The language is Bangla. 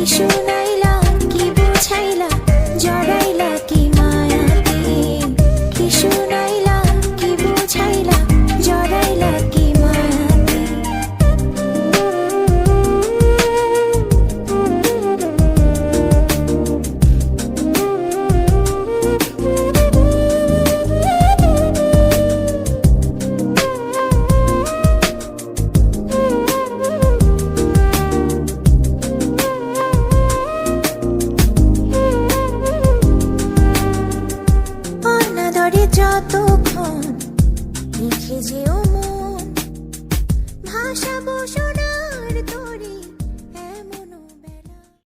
কিছু অনাদরে যতক্ষণ লিখে যেও মন।